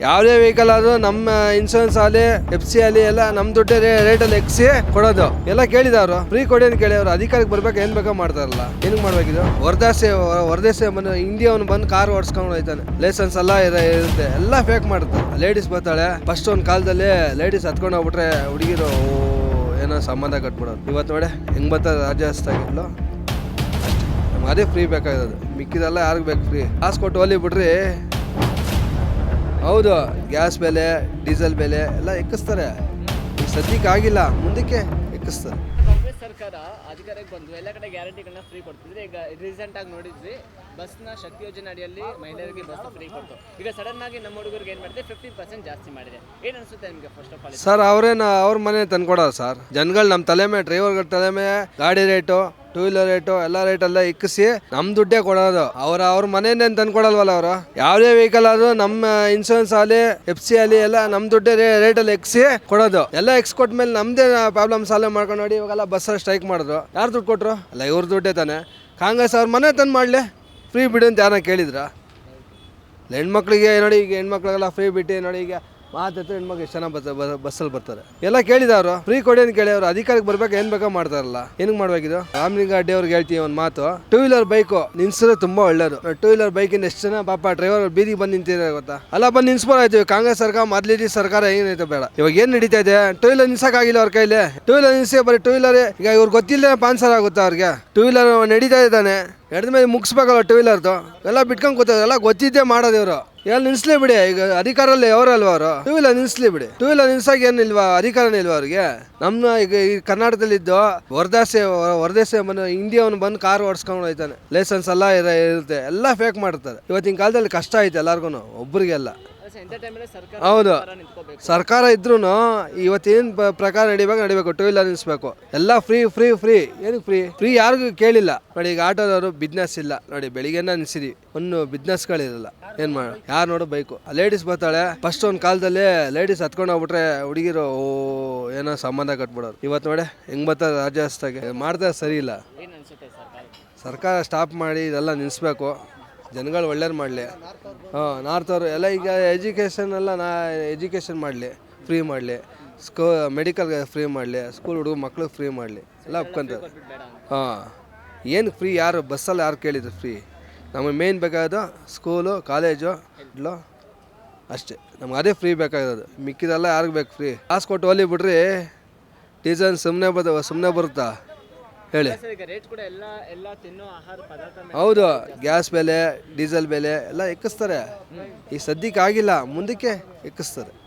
ಯಾವುದೇ ವೆಹಿಕಲ್ ಆದರೂ ನಮ್ಮ ಇನ್ಶೂರೆನ್ಸ್ ಆಗಲಿ ಎಫ್ ಸಿ ಆಗಲಿ ಎಲ್ಲ ನಮ್ಮ ದುಡ್ಡು ರೇಟಲ್ಲಿ ಎಕ್ಸಿ ಕೊಡೋದು. ಎಲ್ಲ ಕೇಳಿದವರು. ಫ್ರೀ ಕೊಡಿ ಅಂತ ಅವರು ಅಧಿಕಾರಕ್ಕೆ ಬರ್ಬೇಕು, ಏನ್ ಬೇಕೋ ಮಾಡ್ತಾರಲ್ಲ. ಏನಕ್ಕೆ ಮಾಡ್ಬೇಕಿದು ಹೊರದೇಶ ಹೊರದೇಶ ಬಂದು ಇಂಡಿಯಾವನ್ ಬಂದು ಕಾರ್ ಓಡಿಸ್ಕೊಂಡು ಹೋಯ್ತಾನೆ. ಲೈಸೆನ್ಸ್ ಎಲ್ಲ ಇರ- ಇರುತ್ತೆ. ಎಲ್ಲ ಫೇಕ್ ಮಾಡ್ತಾರೆ ಲೇಡೀಸ್ ಬರ್ತಾಳೆ. ಫಸ್ಟ್ ಒಂದು ಕಾಲದಲ್ಲಿ ಲೇಡೀಸ್ ಹತ್ಕೊಂಡು ಹೋಗ್ಬಿಟ್ರೆ ಹುಡುಗಿರು ಏನೋ ಸಂಬಂಧ ಕಟ್ಬಿಡೋದು. ಇವತ್ತು ನೋಡಿ, ಹೆಂಗ್ ಬರ್ತಾರೆ ರಾಜ್ಯಸ್ಥಾಗಿದ್ಲು ನಮ್ಗೆ ಅದೇ ಫ್ರೀ ಬೇಕಾಗಿರೋದು. ಮಿಕ್ಕಿದೆಲ್ಲ ಯಾರಿಗೆ ಬೇಕು ಫ್ರೀ ಕಾಸು ಕೊಟ್ಟು ಹೋಲಿ ಬಿಡ್ರಿ ಹೌದು ಗ್ಯಾಸ್ ಬೆಲೆ ಡೀಸೆಲ್ ಬೆಲೆ ಎಲ್ಲ ಎಕ್ಕಿಸ್ತಾರೆ. ಸದ್ಯಕ್ಕೆ ಆಗಿಲ್ಲ ಮುಂದಕ್ಕೆ ಎಕ್ಕಿಸ್ತಾರೆ. ಕಾಂಗ್ರೆಸ್ ಸರ್ಕಾರ ಅಧಿಕಾರಕ್ಕೆ ಬಂದು ಎಲ್ಲ ಕಡೆ ಗ್ಯಾರಂಟಿಗಳನ್ನ ಫ್ರೀ ಕೊಡ್ತಿದ್ರೆ. ಈಗ ರೀಸೆಂಟ್ ಆಗಿ ನೋಡಿದ್ವಿ ಬಸ್ನ ಶಕ್ತಿ ಯೋಜನೆ ಅಡಿಯಲ್ಲಿ ಮಹಿಳೆಯರಿಗೆ ಬಸ್ ಫ್ರೀ ಕೊಡ್ತು ಈಗ ಸಡನ್ ಆಗಿ ನಮ್ಮ ಹುಡುಗರಿಗೆ ಏನು ಮಾಡಿದೆ? ಫಿಫ್ಟಿ ಪರ್ಸೆಂಟ್ ಜಾಸ್ತಿ ಮಾಡಿದೆ. ಏನ್ ಅನ್ಸುತ್ತೆ ನಿಮಗೆ ಫಸ್ಟ್ ಆಫ್ ಆಲ್ ಸರ್ ಅವ್ರೇನ ಅವ್ರ ಮನೆ ತಂದ್ಕೊಡೋರು ಸರ್. ಜನಗಳು ನಮ್ಮ ತಲೆ ಮೇಲೆ ಡ್ರೈವರ್ಗಳ ತಲೆ ಮೇಲೆ ಗಾಡಿ ರೇಟು ಟೂ ವೀಲರ್ ರೇಟು ಎಲ್ಲ ರೇಟೆಲ್ಲ ಇಕ್ಕಿಸಿ ನಮ್ಮ ದುಡ್ಡೇ ಕೊಡೋದು. ಅವ್ರ ಅವ್ರ ತಂದು ತಂದ್ಕೊಡಲ್ವಲ್ಲ ಅವರು? ಯಾವುದೇ ವೆಹಿಕಲ್ ಆದ್ರೂ ನಮ್ಮ ಇನ್ಶೂರೆನ್ಸ್ ಆಗಲಿ ಎಫ್ ಸಿ ಆಗಲಿ ಎಲ್ಲ ನಮ್ಮ ದುಡ್ಡೇ ರೇಟಲ್ಲಿ ಎಕ್ಸಿ ಕೊಡೋದು. ಎಲ್ಲ ಎಕ್ಸ್ ಕೊಟ್ಮೇಲೆ ನಮ್ದೇ ಪ್ರಾಬ್ಲಮ್ ಸಾಲ್ವ್ ಮಾಡ್ಕೊಂಡು ನೋಡಿ, ಇವಾಗೆಲ್ಲ ಬಸ್ಸಲ್ಲಿ ಸ್ಟ್ರೈಕ್ ಮಾಡಿದ್ರು. ಯಾರು ದುಡ್ಡು ಕೊಟ್ರು? ಅಲ್ಲ, ಇವ್ರ ದುಡ್ಡೇ ತಾನೆ. ಕಾಂಗ್ರೆಸ್ ಅವ್ರ ಮನೆ ತಂದು ಮಾಡಲಿ. ಫ್ರೀ ಬಿಡು ಅಂತ ಯಾರನ್ನ ಕೇಳಿದ್ರ? ಹೆಣ್ಮಕ್ಳಿಗೆ ನೋಡಿ, ಈಗ ಹೆಣ್ಮಕ್ಳಿಗೆಲ್ಲ ಫ್ರೀ ಬಿಟ್ಟು ನೋಡಿ, ಈಗ ಮಾತಾಡ್ತಾರೆ ಹೆಣ್ಮಕ್ಳು ಎಷ್ಟು ಜನ ಬರ್ತಾರೆ ಬಸ್ಸಲ್ಲಿ ಬರ್ತಾರೆ. ಎಲ್ಲ ಕೇಳಿದವರು ಫ್ರೀ ಕೊಡಿ ಅಂತ ಕೇಳಿ ಅವ್ರು ಅಧಿಕಾರಕ್ಕೆ ಬರ್ಬೇಕು, ಏನ್ ಬೇಕಾ ಮಾಡ್ತಾರಲ್ಲ. ಏನಕ್ಕೆ ಮಾಡ್ಬೇಕಿದ್ರು ರಾಮಲಿಂಗ ಅಡ್ಡಿ ಅವ್ರಿಗೆ ಹೇಳ್ತೀವಿ ಒಂದು ಮಾತು. ಟೂ ವೀಲರ್ ಬೈಕು ನಿಲ್ಸಿದ್ರೆ ತುಂಬಾ ಒಳ್ಳೇದು. ಟೂ ವೀಲರ್ ಬೈಕಿಂದ ಎಷ್ಟು ಜನ ಪಾಪ ಡ್ರೈವರ್ ಬೀದಿಗೆ ಬಂದು ನಿಂತಿದ್ದಾರೆ ಗೊತ್ತಾ? ಅಲ್ಲ, ಬಂದು ಆಯ್ತೀವಿ ಕಾಂಗ್ರೆಸ್ ಸರ್ಕಾರ ಮೊದ್ಲಿದ್ದು ಸರ್ಕಾರ ಏನೈತೆ ಬೇಡ. ಇವಾಗ ಏನು ನಡೀತಾ ಇದೆ? ಟೂ ವೀಲರ್ ನಿಲ್ಸಕ್ಕಾಗಿಲ್ಲ ಅವ್ರ ಕೈಲಿ. ಟೂ ವೀಲರ್ ನಿಲ್ಸಿ, ಬರೀ ಟೂ ವೀಲರ್ ಈಗ ಇವ್ರು ಗೊತ್ತಿಲ್ಲ ಪಾನ್ಸರ್ ಆಗುತ್ತೆ ಅವ್ರಿಗೆ? ಟೂ ವೀಲರ್ ನಡೀತಾ ಇದ್ದಾನೆ. ಎಡ್ದ ಮೇಲೆ ಮುಗಿಸ್ಬೇಕಲ್ಲ ಟೂ ವೀಲರ್ದು ಎಲ್ಲ ಬಿಟ್ಕೊಂಡು ಕೂತಾರೆ ಎಲ್ಲ ಗೊತ್ತಿದ್ದೇ ಮಾಡೋದು ಇವರು ಎಲ್ಲ ನಿಲ್ಸ್ಲಿ ಬಿಡಿ, ಈಗ ಅಧಿಕಾರಲ್ಲಿ ಅವರಲ್ವ ಅವರು? ಟೂ ವೀಲರ್ ನಿಲ್ಸ್ಲಿ ಬಿಡಿ. ಟೂ ವೀಲರ್ ನಿಲ್ಸಾಗ ಏನಿಲ್ವಾ ಅಧಿಕಾರನೇ ಇಲ್ವಾ ಅವ್ರಿಗೆ? ನಮ್ಮ ಈಗ ಈ ಕರ್ನಾಟಕದಲ್ಲಿದ್ದು ಹೊರದೇಶ ಹೊರದೇಶ ಬಂದು ಇಂಡಿಯಾವನ್ನು ಬಂದು ಕಾರ್ ಓಡಿಸ್ಕೊಂಡು ಹೋಯ್ತಾನೆ. ಲೈಸೆನ್ಸ್ ಎಲ್ಲ ಇರ- ಇರುತ್ತೆ. ಎಲ್ಲ ಫೇಕ್ ಮಾಡ್ತಾರೆ ಇವತ್ತಿನ ಕಾಲದಲ್ಲಿ ಕಷ್ಟ ಐತೆ ಎಲ್ಲಾರ್ಗು ಒಬ್ಬರಿಗೆಲ್ಲ ಹೌದು. ಸರ್ಕಾರ ಇದ್ರೂ ಇವತ್ತೇನು ಪ್ರಕಾರ ನಡಿಬೇಕು ನಡಿಬೇಕು. ಟೂ ವೀಲರ್ ನಿಲ್ಲಿಸ್ಬೇಕು ಎಲ್ಲ ಫ್ರೀ ಫ್ರೀ ಫ್ರೀ ಏನಕ್ಕೆ ಫ್ರೀ ಫ್ರೀ ಯಾರಿಗೂ ಕೇಳಿಲ್ಲ. ನೋಡಿ ಈಗ ಆಟೋದವರು ಬಿಸ್ನೆಸ್ ಇಲ್ಲ. ನೋಡಿ ಬೆಳಿಗ್ಗೆನ ನಿಲ್ಸಿದೀವಿ. ಒಂದು ಬಿಸ್ನೆಸ್ಗಳಿರಲ್ಲ ಏನು ಮಾಡ ಯಾರು ನೋಡು ಬೈಕು ಲೇಡೀಸ್ ಬರ್ತಾಳೆ. ಫಸ್ಟ್ ಒಂದು ಕಾಲದಲ್ಲಿ ಲೇಡೀಸ್ ಹತ್ಕೊಂಡು ಹೋಗ್ಬಿಟ್ರೆ ಹುಡುಗಿರು ಓ ಏನೋ ಸಂಬಂಧ ಕಟ್ಬಿಡೋರು. ಇವತ್ತು ನೋಡಿ ಹೆಂಗ್ ಬರ್ತಾರೆ ರಾಜ್ಯ ಮಾಡ್ತಾ ಸರಿ ಇಲ್ಲ. ಸರ್ಕಾರ? ಸ್ಟಾಪ್ ಮಾಡಿ ಇದೆಲ್ಲ ನಿಲ್ಲಿಸ್ಬೇಕು ಜನಗಳು ಒಳ್ಳೇದು ಮಾಡಲಿ. ಹಾಂ ನಾರ್ತ್ ಅವರು ಎಲ್ಲ ಈಗ ಎಜುಕೇಷನ್ ಎಲ್ಲ ನಾ ಎಜುಕೇಷನ್ ಮಾಡಲಿ ಫ್ರೀ ಮಾಡಲಿ. ಸ್ಕೂ ಮೆಡಿಕಲ್ಗೆ ಫ್ರೀ ಮಾಡಲಿ ಸ್ಕೂಲ್ ಹುಡುಗ ಮಕ್ಳಿಗೆ ಫ್ರೀ ಮಾಡಲಿ. ಎಲ್ಲ ಒಪ್ಕೊಂತಾರೆ. ಹಾಂ, ಏನು ಫ್ರೀ ಯಾರು ಬಸ್ಸಲ್ಲಿ ಯಾರು ಕೇಳಿದ್ರು ಫ್ರೀ ನಮಗೆ ಮೇಯ್ನ್ ಬೇಕಾಗೋದು ಸ್ಕೂಲು ಕಾಲೇಜು ಅಷ್ಟೇ. ನಮ್ಗೆ ಅದೇ ಫ್ರೀ ಬೇಕಾಗಿರೋದು. ಮಿಕ್ಕಿದೆಲ್ಲ ಯಾರಿಗೆ ಬೇಕು ಫ್ರೀ ಕಾಸು ಕೊಟ್ಟು ಹೋಲಿ ಬಿಡ್ರಿ. ಡೀಸೆಲ್ ಸುಮ್ಮನೆ ಬದ ಸುಮ್ಮನೆ ಬರುತ್ತಾ? ಹೇಳಿ. ಹೌದು ಗ್ಯಾಸ್ ಬೆಲೆ ಡೀಸೆಲ್ ಬೆಲೆ ಎಲ್ಲ ಎಕ್ಕಿಸ್ತಾರೆ. ಈ ಸದ್ಯಕ್ಕೆ ಆಗಿಲ್ಲ ಮುಂದಕ್ಕೆ ಎಕ್ಕಿಸ್ತಾರೆ.